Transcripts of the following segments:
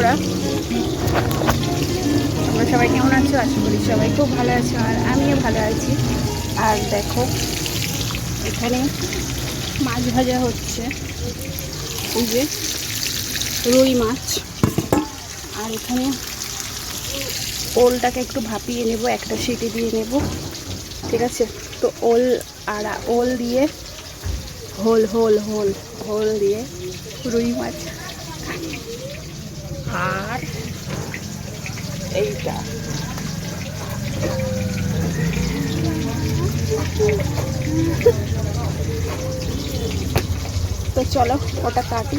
বন্ধুরা। তোমরা সবাই কেমন আছো? আশা করি সবাই খুব ভালো আছো আর আমিও ভালো আছি। আর দেখো, এখানে মাছ ভাজা হচ্ছে। এই যে রুই মাছ। আর এখানে ওলটাকে একটু ভাপিয়ে নেব, একটা সিটি দিয়ে নেব। ঠিক আছে? তো ওল আর ওল দিয়ে, হোল হোল হোল হোল দিয়ে রুই মাছ আর এইটা। তো চলো ওটা কাটি।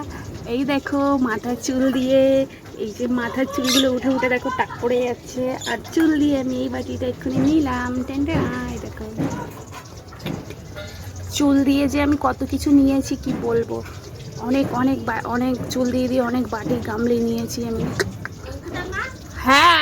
এই দেখো, মাথার চুল দিয়ে, এই যে মাথার চুলগুলো উঠে উঠে দেখো টাক পড়ে যাচ্ছে। আর চুল দিয়ে আমি এই বাটিটা এক্ষুনি নিলাম। টেন্টে আয় দেখো। চুল দিয়ে যে আমি কত কিছু নিয়েছি, কি বলব? অনেক অনেক অনেক চুল দিয়ে দিয়ে অনেক বাটি গামলি নিয়েছি আমি। হ্যাঁ।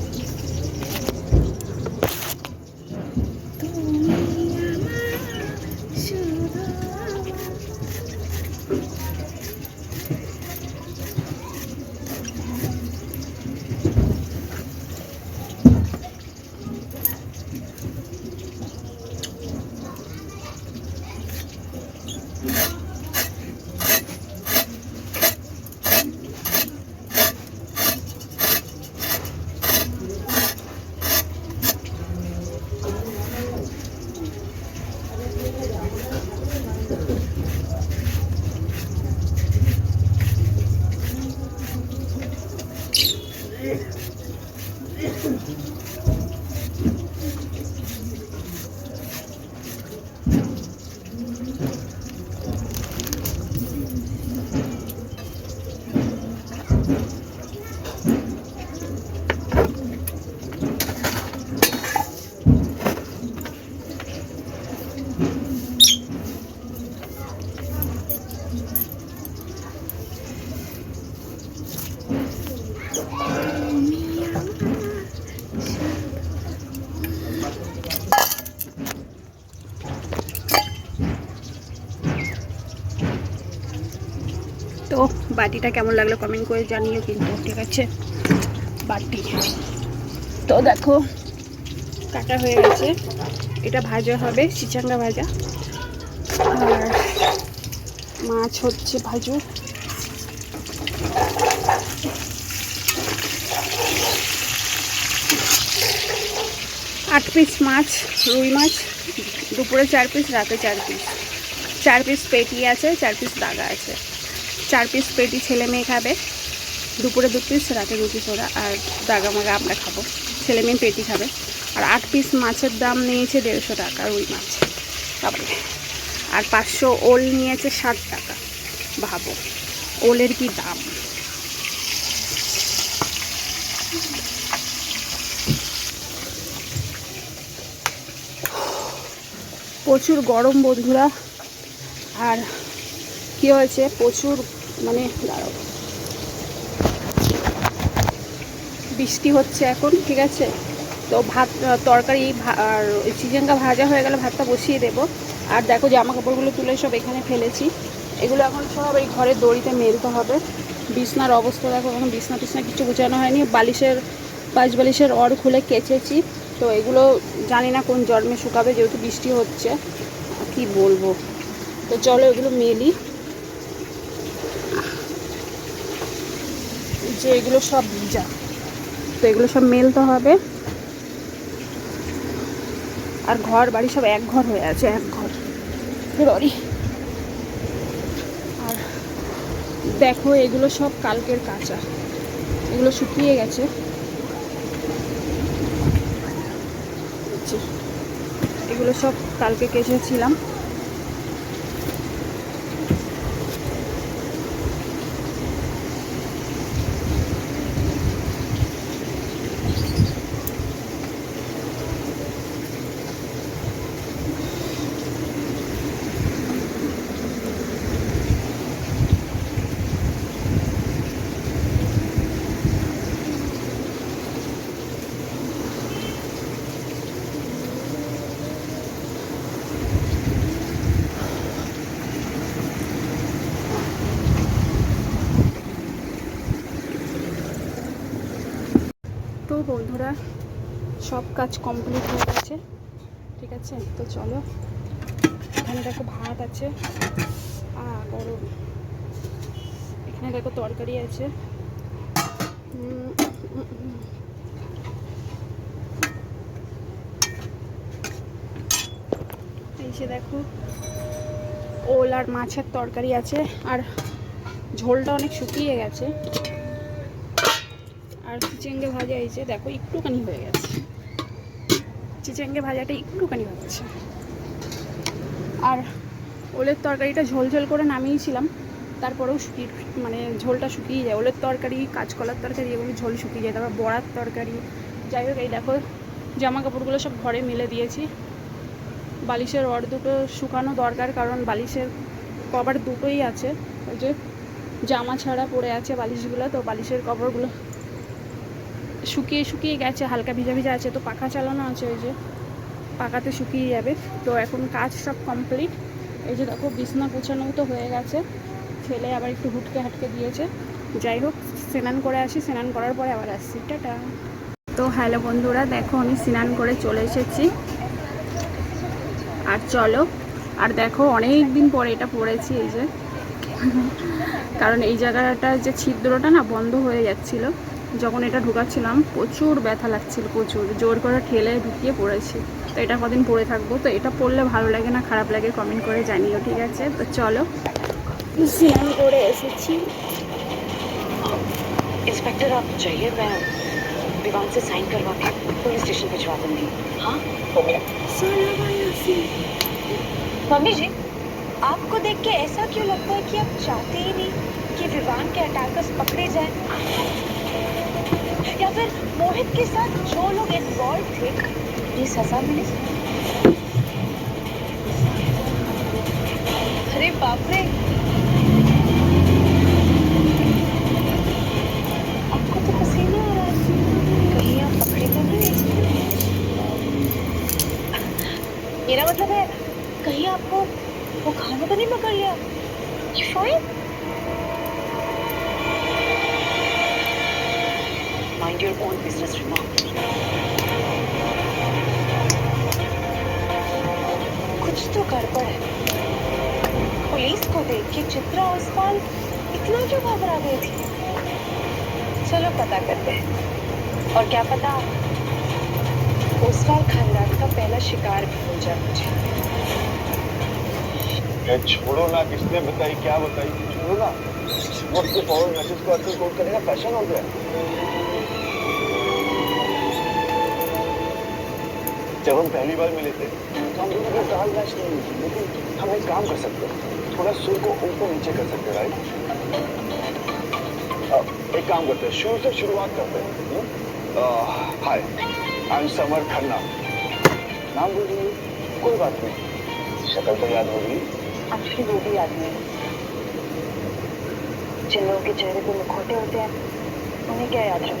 তো বাটিটা কেমন লাগল কমেন্ট করে জানিও কিন্তু, ঠিক আছে? বাটি। তো দেখো, কাটা হয়ে গেছে। এটা ভাজা হবে, চিচাঙ্গা ভাজা। আর মাছ হচ্ছে ভাজু আট পিস মাছ, রুই মাছ, দুপুরে চার পিস রাতে চার পিস চার পিস পেটি আছে, চার পিস দাগা আছে। চার পিস পেটি ছেলে মেয়ে খাবে। দুপুরে দু পিস রাতে দু পিস ওরা আর দাগা মাগা আমরা খাব। ছেলে মেয়ে পেটি খাবে। আর আট পিস মাছের দাম নিয়েছে দেড়শো টাকা রুই মাছ। তারপরে আর পাঁচশো ওল নিয়েছে ষাট টাকা। ভাবো, ওলের কি দাম? প্রচুর গরম বন্ধুরা। আর কি হয়েছে? প্রচুর মানে বৃষ্টি হচ্ছে এখন, ঠিক আছে? তো ভাত, তরকারি আর চিকেনটা ভাজা হয়ে গেলে ভাতটা বসিয়ে দেবো। আর দেখো জামা কাপড়গুলো তুলে সব এখানে ফেলেছি। এগুলো এখন সব এই ঘরের দড়িতে মেলতে হবে। বিছনার অবস্থা দেখো, এখন বিছনা টিছনা কিছু গুছানো হয়নি। বালিশের, পাঁচ বালিশের অর খুলে কেচেছি। তো এগুলো জানি না কোন জন্মে শুকাবে, যেহেতু বৃষ্টি হচ্ছে। কি বলব? তো চলো এগুলো মেলি। যে এগুলো সব ভিজা। তো এগুলো সব মেলতে হবে। আর ঘর বাড়ি সব এক ঘর হয়ে আছে এক ঘর। ররি। আর দেখো এগুলো সব কালকের কাঁচা। এগুলো শুকিয়ে গেছে। এগুলো সব কালকে কেচেছিলাম। বন্ধুরা, সব কাজ কমপ্লিট হয়ে গেছে। ঠিক আছে? তো চলো, এখানে দেখো ভাত আছে। আর গরম। এখানে দেখো তরকারি আছে। এই দেখো, ওল আর মাছের তরকারি আছে। আর ঝোলটা অনেক শুকিয়ে গেছে। আর চিচেঙ্গে ভাজা এই যে দেখো একটুখানি হয়ে গেছে। চিচেঙ্গে ভাজাটা একটুখানি হচ্ছে আর ওলের তরকারিটা ঝোল ঝোল করে নামিয়েছিলাম, তারপরেও শুকিয়ে মানে ঝোলটা শুকিয়ে যায়। ওলের তরকারি, কাঁচকলার তরকারি এগুলো ঝোল শুকিয়ে যায়। তারপর বড়ার তরকারি। যাই হোক, এই দেখো জামা কাপড়গুলো সব ঘরে মেলে দিয়েছি। বালিশের অর দুটো শুকানো দরকার, কারণ বালিশের কভার দুটোই আছে। ওই যে জামা ছাড়া পড়ে আছে বালিশগুলো, তো বালিশের কভারগুলো শুকিয়ে শুকিয়ে গেছে, হালকা ভিজা ভিজা আছে, তো পাখা চালানো আছে ওই যে পাকাতে শুকিয়ে যাবে। তো এখন কাজ সব কমপ্লিট এই যে দেখো, বিছনা গোছানো তো হয়ে গেছে। ছেলে আবার একটু হুটকে হাটকে দিয়েছে। যাই হোক, স্নান করে আসি, স্নান করার পরে আবার আসছি। টাটা। তো হ্যালো বন্ধুরা, দেখো আমি স্নান করে চলে এসেছি। আর চলো, আর দেখো অনেক দিন পরে এটা পড়েছি এই যে। কারণ এই জায়গাটা যে ছিদ্রটা না বন্ধ হয়ে যাচ্ছিল। যখন এটা ঢুকাচ্ছিলাম প্রচুর ব্যথা লাগছিল প্রচুর জোর করে ঠেলে ঢুকিয়ে পড়েছি তো এটা কদিন পরে থাকবো তো এটা পড়লে ভালো লাগে না খারাপ লাগে কমেন্ট করে জানিও ঠিক আছে তো চলো স্নান করে এসেছি इंस्पेक्टर आप चाहिए मैं विवान से साइन करवा के पुलिस स्टेशन भिजवा दूंगी हाँ मम्मी जी आपको देख के ऐसा क्यों लगता है कि आप चाहते ही नहीं कि विवान के अटैकर्स पकड़े जाएं? या फिर मोहित के साथ जो लोग इन्वॉल्व थे? ये सजा मिले? अरे बाप रे। आपको तो पसीना आ रहा है। कहीं आप पकड़े तो नहीं मेरा मतलब है, कहीं आपको वो खाना तो नहीं पकड़ लिया? mind your own business remarkably. कुछ तो गड़बड़ है। पुलिस को देख के चित्रा और पाल इतना क्यों घबरा गई थी? चलो पता करते हैं। और क्या पता ओसवाल खानदान का पहला शिकार भी हो जाए मुझे। छोड़ो ना, किसने बताई, क्या बताई? छोड़ो ना। वक्त के मैसेज को अच्छे कॉल करने का फ़ैशन हो। गया जब हम पहली बार मिले थे तो हम दोनों को ताल मैच नहीं हुई थी लेकिन हम एक काम कर सकते हैं। थोड़ा सुर को ऊपर नीचे कर सकते राइट एक काम करते हैं, शुरू से शुरुआत करते हैं? Hi I am Samar Khanna नाम बोल दीजिए कोई बात नहीं। शक्ल तो याद होगी एक्चुअली वो भी याद नहीं। जिन लोगों के चेहरे पे मुखौटे होते हैं, उन्हें क्या याद रहे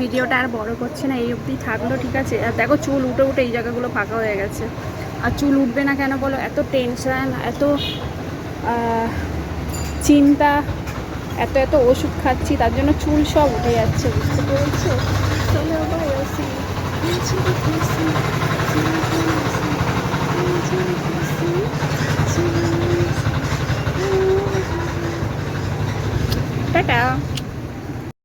ভিডিওটা আর বড় করছে না, এই অবধি থাকল, ঠিক আছে? আর দেখো চুল উঠে উঠে এই জায়গাগুলো ফাঁকা হয়ে গেছে। আর চুল উঠবে না কেন বলো? এত টেনশন এত চিন্তা, এত এত ওষুধ খাচ্ছি, তার জন্য চুল সব উঠে যাচ্ছে, বুঝতে পেরেছ। টাটা।